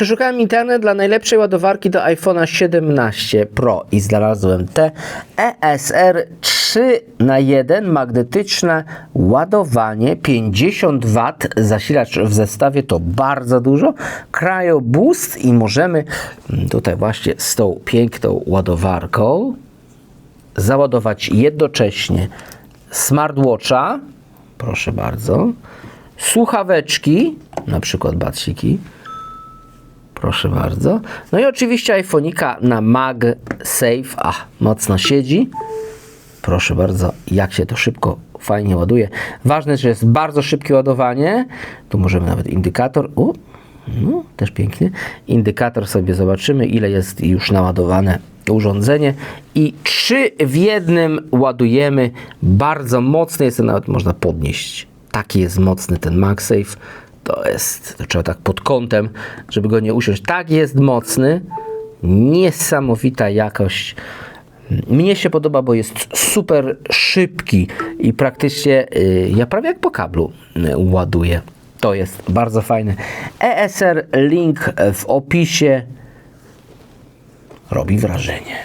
Przeszukałem internet dla najlepszej ładowarki do iPhone'a 17 Pro i znalazłem te ESR 3 na 1 magnetyczne ładowanie 50 W zasilacz w zestawie to bardzo dużo. Cryo Boost i możemy mm, tutaj właśnie z tą piękną ładowarką załadować jednocześnie smartwatcha, proszę bardzo, słuchaweczki, na przykład batsiki, proszę bardzo, no i oczywiście iPhone'ika na MagSafe, a mocno siedzi, proszę bardzo, jak się to szybko, fajnie ładuje. Ważne, że jest bardzo szybkie ładowanie, tu możemy nawet indykator, u, no, też pięknie, indykator sobie zobaczymy, ile jest już naładowane urządzenie. I trzy w jednym ładujemy, bardzo mocny jest, nawet można podnieść, taki jest mocny ten MagSafe, to jest, to trzeba tak pod kątem, żeby go nie usiąść, tak jest mocny, niesamowita jakość, mnie się podoba, bo jest super szybki i praktycznie y, ja prawie jak po kablu y, ładuję. To jest bardzo fajne. ESR link w opisie robi wrażenie.